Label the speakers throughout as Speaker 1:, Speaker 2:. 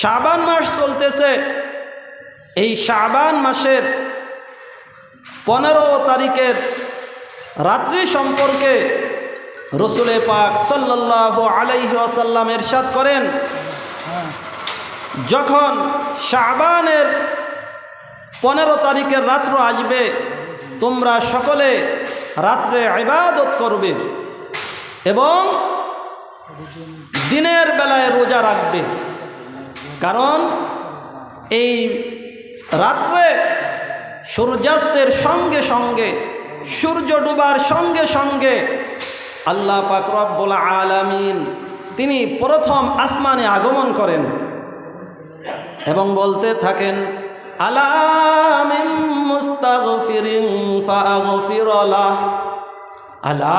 Speaker 1: শাবান মাস চলতেছে। এই শাবান মাসের পনেরো তারিখের রাত্রি সম্পর্কে রসুলে পাক সাল্লাহ আলাইহি আসাল্লাম এরশাদ করেন। যখন শাবানের পনেরো তারিখের রাত্র আসবে, তোমরা সকলে রাত্রে ইবাদত করবে এবং দিনের বেলায় রোজা রাখবে। কারণ এই রাত্রে সূর্যাস্তের সঙ্গে সঙ্গে, সূর্য ডুবার সঙ্গে সঙ্গে আল্লাহ পাক রব্বুল আলামিন তিনি প্রথম আসমানে আগমন করেন এবং বলতে থাকেন আলামিম আলা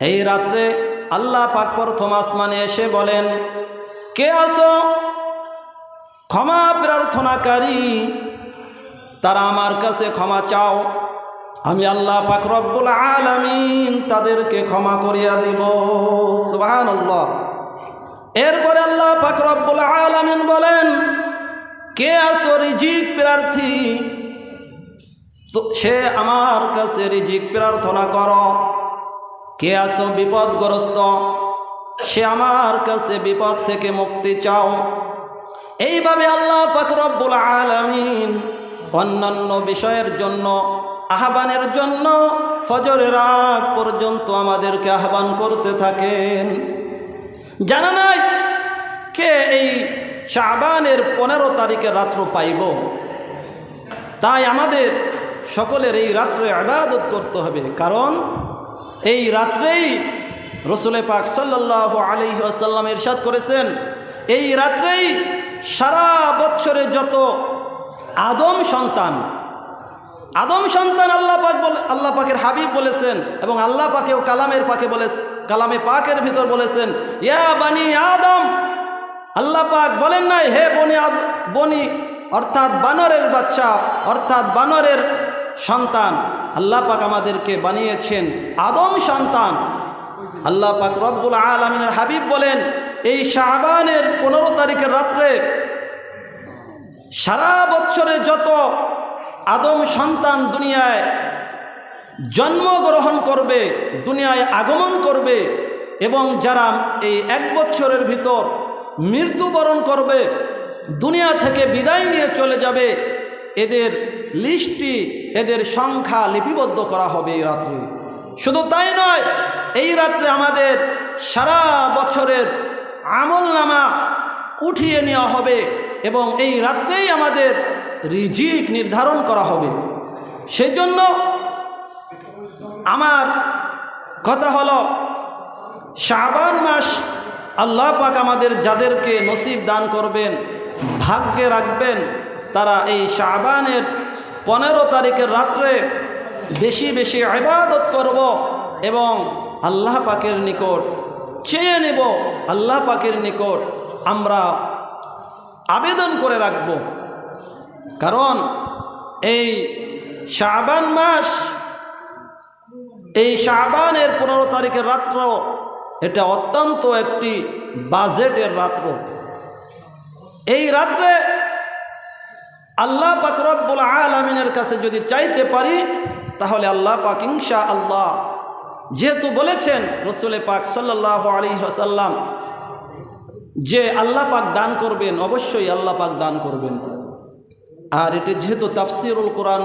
Speaker 1: এই রাত্রে আল্লাহ পাক প্রথম আসমানে এসে বলেন, কে আসো ক্ষমা প্রার্থনাকারী। তারা আমার কাছে ক্ষমা চাও। আমি আল্লাহ পাক রব্বুল আলামিন তাদেরকে ক্ষমা করিয়া দিব। সুবহানাল্লাহ। এরপরে আল্লাহ পাক রব্বুল আলামিন বলেন, কে আসো রিজিক প্রার্থী? সে আমার কাছে রিজিক প্রার্থনা কর। কে আসো বিপদগ্রস্ত? সে আমার কাছে বিপদ থেকে মুক্তি চাও। এইভাবে আল্লাহ পাক রব্বুল আলামিন অন্যান্য বিষয়ের জন্য, আহ্বানের জন্য ফজরের আগ পর্যন্ত আমাদেরকে আহ্বান করতে থাকেন। জানা নাই কে এই শাবানের পনেরো তারিখে রাত্র পাইব। তাই আমাদের সকলের এই রাত্রে আবাদত করতে হবে। কারণ এই রাত্রেই রসুলে পাক সাল্লাহ আলহি আসাল্লাম ইরশাদ করেছেন। এই রাত্রেই সারা বছরে যত আদম সন্তান আদম সন্তান আল্লাহ পাক বলে, আল্লাহ পাকের হাবিব বলেছেন এবং আল্লাহ পাকেও কালামের পাকে বলে কালামে পাকের ভিতর বলেছেন, ইয়া বানি আদম! আল্লাহ পাক বলেন নাই, হে বনি বনি, অর্থাৎ বানরের বাচ্চা, অর্থাৎ বানরের সন্তান আল্লাহ পাক আমাদেরকে বানিয়েছেন আদম সন্তান। আল্লাহ পাক রব্বুল আলমিনের হাবিব বলেন, এই শাহবানের পনেরো তারিখের রাত্রে সারা বছরে যত আদম সন্তান দুনিয়ায় জন্মগ্রহণ করবে, দুনিয়ায় আগমন করবে এবং যারা এই এক বছরের ভিতর মৃত্যুবরণ করবে, দুনিয়া থেকে বিদায় নিয়ে চলে যাবে এদের লিস্টটি এদের সংখ্যা লিপিবদ্ধ করা হবে এই রাত্রে। শুধু তাই নয়, এই রাত্রে আমাদের সারা বছরের আমল নামা উঠিয়ে নেওয়া হবে এবং এই রাত্রেই আমাদের রিজিক নির্ধারণ করা হবে। সেই জন্য আমার কথা হলো, শাবান মাস আল্লাহ পাক আমাদের যাদেরকে নসিব দান করবেন, ভাগ্যে রাখবেন তারা এই শাবানের পনেরো তারিখের রাত্রে বেশি বেশি আবাদত করব এবং আল্লাহ পাকের নিকট চেয়ে নেব, আল্লাহ পাকের নিকট আমরা আবেদন করে রাখব। কারণ এই শাবান মাস, এই শাবানের পনেরো তারিখের রাত্র এটা অত্যন্ত একটি বাজেটের রাত্র। এই রাত্রে আল্লাহ পাক রব্বুল আলমিনের কাছে যদি চাইতে পারি, তাহলে আল্লাহ পাক ইনশা আল্লাহ যেহেতু বলেছেন রসুলে পাক সাল্লাহ আলী হাসাল্লাম যে আল্লাহ পাক দান করবেন, অবশ্যই আল্লাহ পাক দান করবেন। আর এটি যেহেতু তাফসিরুল কোরআন